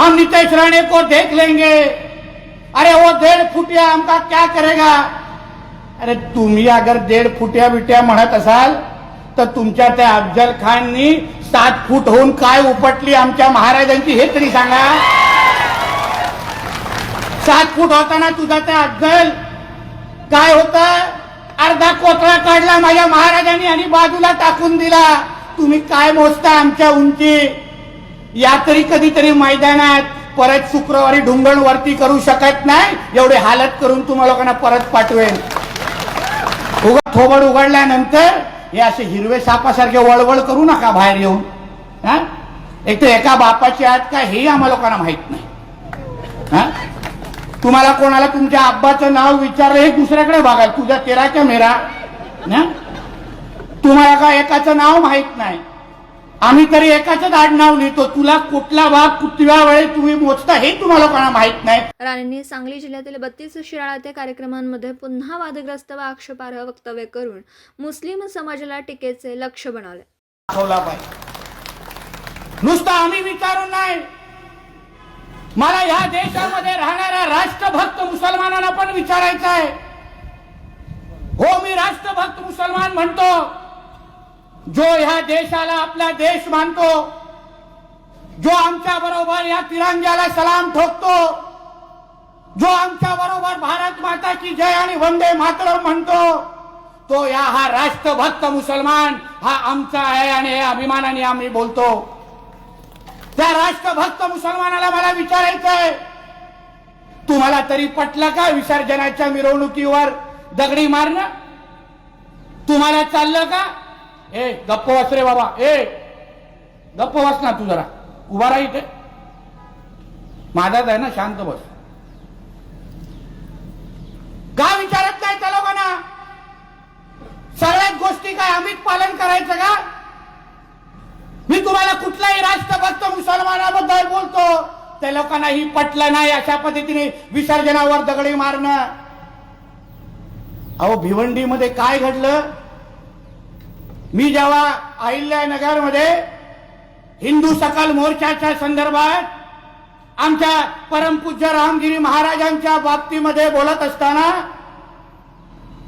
हम नीतीश राणे को देख लेंगे। अरे वो देड फुटिया हमका क्या करेगा? अरे तुम्ही अगर देड फुट्या बिट्या म्हणत असाल तर तुमच्या त्या अफजल खाननी सात फूट होऊन काय उपटली आमच्या महाराजांची हे तरी सांगा. सात फूट होताना तुझा त्या अफजल काय होत? अर्धा कोथळा काढला माझ्या महाराजांनी आणि बाजूला टाकून दिला. तुम्ही काय मोजता आमच्या उंची? या तरी कधीतरी मैदानात परत शुक्रवारी ढुंगण वरती करू शकत नाही. एवढे हालत करून तुम्हाला लोकांना परत पाठवेन. उघड थोबड उघडल्यानंतर हे असे हिरवे सापासारखे वळवळ करू नका बाहेर येऊन. हा? एक तर एका बापाची आत का हे आम्हा लोकांना माहीत नाही. हा? तुम्हाला कोणाला तुमच्या आब्बाचं नाव विचारलं हे दुसऱ्याकडे बघा तुझ्या तेरा मेरा. ना तुम्हाला का एकाचं नाव माहीत नाही. आम्ही तरी एकाच आडनाव लिहितो तुला कुठला भाग कुठल्या वेळेत तुम्ही मोजता हे तुम्हाला कोणाला माहीत नाही. राणेंनी सांगली जिल्ह्यातील बत्तीस शिराळा कार्यक्रमांमध्ये पुन्हा वादग्रस्त व आक्षेपार्ह वक्तव्य करून मुस्लिम समाजाला टीकेचे लक्ष बनवले. दाखवला पाहिजे. नुसतं आम्ही विचारून नाही. मला ह्या देशामध्ये राहणाऱ्या राष्ट्रभक्त मुसलमानांना पण विचारायचं आहे. हो मी राष्ट्रभक्त मुसलमान म्हणतो. जो ह्या देशाला आपला देश मानतो जो आमच्या बरोबर या तिरंग्याला सलाम ठोकतो जो आमच्या बरोबर भारत माता की जय आणि वंदे मातरम म्हणतो तो या हा राष्ट्रभक्त मुसलमान हा आमचा आहे आणि हे अभिमानाने आम्ही बोलतो. त्या राष्ट्रभक्त मुसलमानाला मला विचारायचंय तुम्हाला तरी पटलं का विसर्जनाच्या मिरवणुकीवर दगडी मारणं? तुम्हाला चाललं का? ए गप्प वाच रे बाबा. ए गप्प वाच ना तू जरा. उभा राही ते माझाच आहे ना शांत बस. का विचारत नाही त्या लोकांना? सगळ्याच गोष्टी काय आम्हीच पालन करायचं का? मी तुम्हाला कुठलाही राष्ट्रभक्त मुसलमानाबद्दल बोलतो. त्या लोकांना ही पटलं नाही अशा पद्धतीने विसर्जनावर दगडी मारणं. अहो भिवंडीमध्ये काय घडलं? मी जेव्हा अहिल्यानगरमध्ये हिंदू सकल मोर्चाच्या संदर्भात आमच्या परमपूज्य रामगिरी महाराजांच्या बाबतीमध्ये बोलत असताना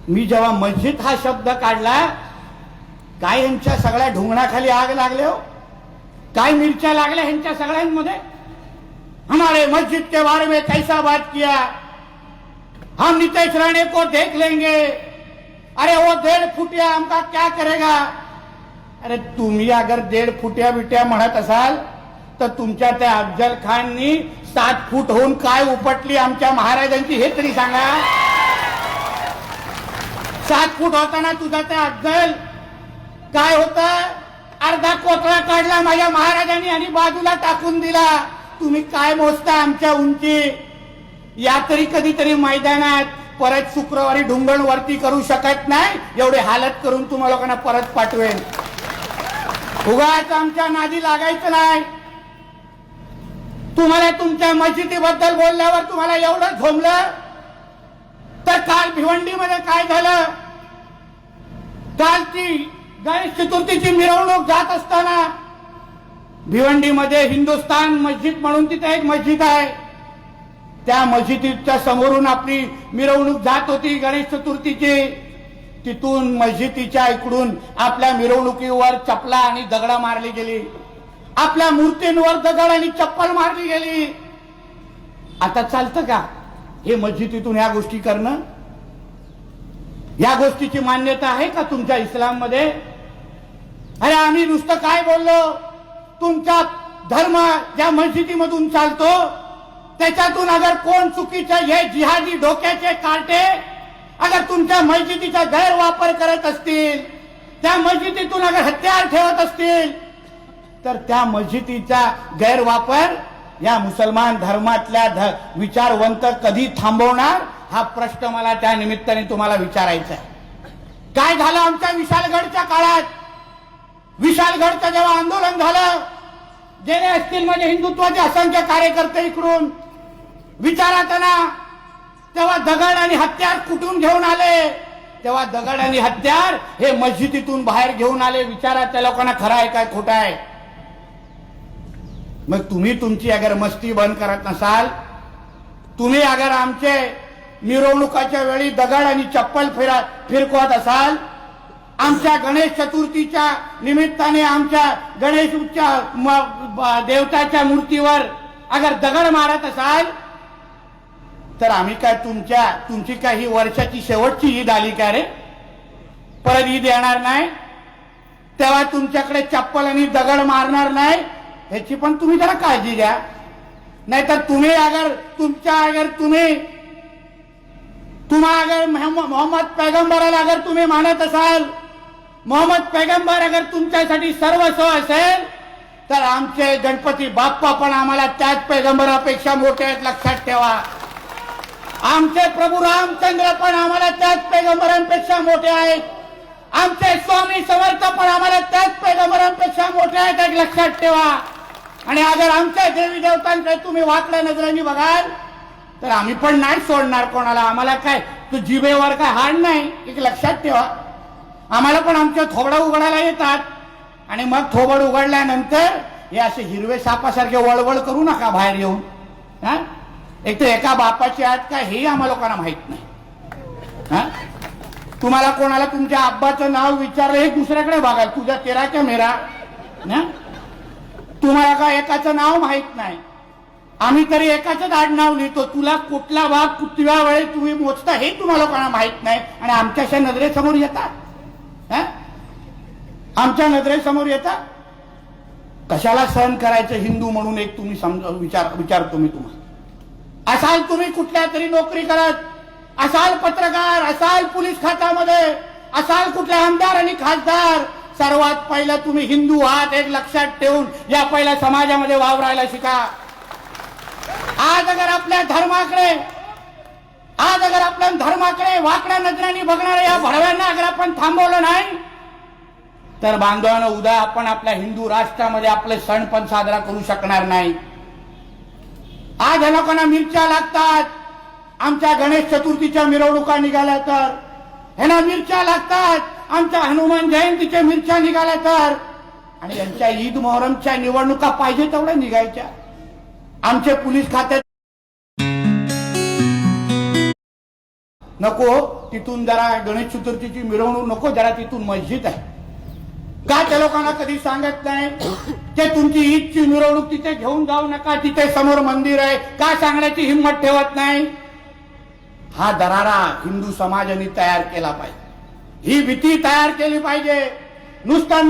मी जेव्हा मस्जिद हा शब्द काढला काय यांच्या सगळ्या ढोंगणाखाली आग लागले हो? काय मिरच्या लागल्या ह्यांच्या सगळ्यांमध्ये? हमारे मस्जिद के बारे में कैसा बात किया? हम नितेश राणे को देख लेंगे। अरे वो डेढ़ फुटिया आमका क्या करेगा? अरे तुम्ही अगर डेढ़ फुट्या बिट्या म्हणत असाल तर तुमच्या त्या अफजल खाननी सात फूट होऊन काय उपटली आमच्या महाराजांची हे तरी सांगा. सात फूट होताना तुझा त्या अफजल काय होत? अर्धा कोथळा काढला माझ्या महाराजांनी आणि बाजूला टाकून दिला. तुम्ही काय मोजता आमच्या उंची? या तरी कधीतरी मैदानात परत शुक्रवारी ढुंगण वरती करू शकत नाही. एवढे हालत करून तुम्हाला लोकांना परत पाठवेन. उगाच आमच्या नादी लागायचं नाही. तुम्हाला तुमच्या मस्जिदीबद्दल बोलल्यावर तुम्हाला एवढं झोमलं तर काल भिवंडीमध्ये काय झालं? काल ती गणेश चतुर्थीची मिरवणूक जात असताना भिवंडीमध्ये हिंदुस्तान मस्जिद म्हणून तिथे एक मस्जिद आहे. त्या मस्जिदीच्या समोरून आपली मिरवणूक जात होती गणेश चतुर्थीची. तिथून मस्जिदीच्या इकडून आपल्या मिरवणुकीवर चपला आणि दगडा मारली गेली. आपल्या मूर्तींवर दगड आणि चप्पल मारली गेली. आता चालतं का हे मस्जिदीतून या गोष्टी करणं? या गोष्टीची मान्यता आहे का तुमच्या इस्लाममध्ये? अरे आम्ही नुसतं काय बोललो? तुमचा धर्म ज्या मस्जिदीमधून चालतो. त्याच्यातून अगर कोण चुकीचे हे जिहादी डोक्याचे कार्टे अगर तुमच्या मस्जिदीचा गैरवापर करत असतील त्या मस्जिदीतून अगर हत्यार ठेवत असतील तर त्या मस्जिदीचा गैरवापर या मुसलमान धर्मातल्या ध- विचारवंत कधी थांबवणार? हा प्रश्न मला त्या निमित्ताने तुम्हाला विचारायचा आहे. काय झालं आमच्या विशालगडच्या काळात? विशालगडचं जेव्हा आंदोलन झालं गेले असतील म्हणजे हिंदुत्वाचे असंख्य कार्यकर्ते इकडून विचारातना तेव्हा दगड आणि हत्यार कुठून घेऊन आले? तेव्हा दगड आणि हत्यार हे मस्जिदीतून बाहेर घेऊन आले. विचारा त्या लोकांना खरं आहे काय खोटं आहे? मग तुम्ही तुमची अगर मस्ती बंद करत नसाल तुम्ही अगर आमचे मिरवणुकाच्या वेळी दगड आणि चप्पल फिरा फिरकवत असाल आमच्या गणेश चतुर्थीच्या निमित्ताने आमच्या गणेशच्या देवताच्या मूर्तीवर अगर दगड मारत असाल तर आम्ही काय तुमच्या तुमची काय ही वर्षाची शेवटची ईद आली का रे? परत ईद येणार नाही. तेव्हा तुमच्याकडे चप्पल आणि दगड मारणार नाही. ह्याची पण तुम्ही जरा काळजी घ्या. नाहीतर तुम्ही अगर तुमच्या अगर तुम्ही तुम्हा अगर मोहम्मद पैगंबराला अगर तुम्ही मानत असाल मोहम्मद पैगंबर अगर तुमच्यासाठी सर्वस्व असेल तर आमचे गणपती बाप्पा पण आम्हाला त्याच पैगंबरापेक्षा मोठे आहेत लक्षात ठेवा. आमचे प्रभू रामचंद्र पण आम्हाला त्याच पैगंबरांपेक्षा मोठे आहेत. आमचे स्वामी समर्थ पण आम्हाला त्याच पैगंबरांपेक्षा मोठे आहेत एक लक्षात ठेवा. आणि अगर आमच्या देवी देवतांकडे तुम्ही वाकल्या नजरांनी बघाल तर आम्ही पण नाही सोडणार कोणाला. आम्हाला काय तू जिभेवर काय हाड नाही एक लक्षात ठेवा. आम्हाला पण आमच्या थोबडं उघडायला येतात. आणि मग थोबड उघडल्यानंतर हे असे हिरवे सापासारखे वळवळ करू नका बाहेर येऊन. हा? एक तर एका बापाची आहेत काय हे आम्हा लोकांना माहीत नाही. हा? तुम्हाला कोणाला तुमच्या आब्बाचं नाव विचारलं हे दुसऱ्याकडे बघाल तुझा तेरा क्या मेरा. ना तुम्हाला का एकाचं नाव माहीत नाही. आम्ही तरी एकाच आडनाव लिहितो. तुला कुठला भाग कुठल्या वेळी तुम्ही मोजता हे तुम्हाला लोकांना माहीत नाही आणि आमच्याशा नजरेसमोर येतात. आमच्या नजरेसमोर येतात. कशाला सहन करायचं हिंदू म्हणून एक तुम्ही समजा विचार विचारतो मी तुम्हाला. असाल तुम्ही कुठल्या तरी नोकरी करत असाल पत्रकार असाल पोलीस खात्यामध्ये असाल कुठले आमदार आणि खासदार सर्वात पहिलं तुम्ही हिंदू आहात एक लक्षात ठेवून या पहिल्या समाजामध्ये वावरायला शिका. आज अगर आपल्या धर्माकडे आज अगर आपल्या धर्माकडे वाकड्या नजरांनी बघणाऱ्या या भडव्यांना अगर आपण थांबवलं नाही तर बांधवानं उद्या आपण आपल्या हिंदू राष्ट्रामध्ये आपले सण पण साजरा करू शकणार नाही. आज ह्या लोकांना मिरच्या लागतात. आमच्या गणेश चतुर्थीच्या मिरवणुका निघाल्या तर. ह्यांना मिरच्या लागतात. आमच्या हनुमान जयंतीच्या मिरच्या निघाल्या तर. आणि यांच्या ईद मोहरमच्या निवडणुका पाहिजे तेवढ्या निघायच्या. आमचे पोलीस खात्यात नको तिथून जरा गणेश चतुर्थीची मिरवणूक नको जरा तिथून मस्जिद आहे. का त्या लोकांना कधी सांगत नाही? ते तुमची ईदची मिरवणूक तिथे घेऊन जाऊ नका तिथे समोर मंदिर आहे का सांगण्याची हिंमत ठेवत नाही? हा दरारा हिंदू समाजाने तयार केला पाहिजे. ही भीती तयार केली पाहिजे. नुसता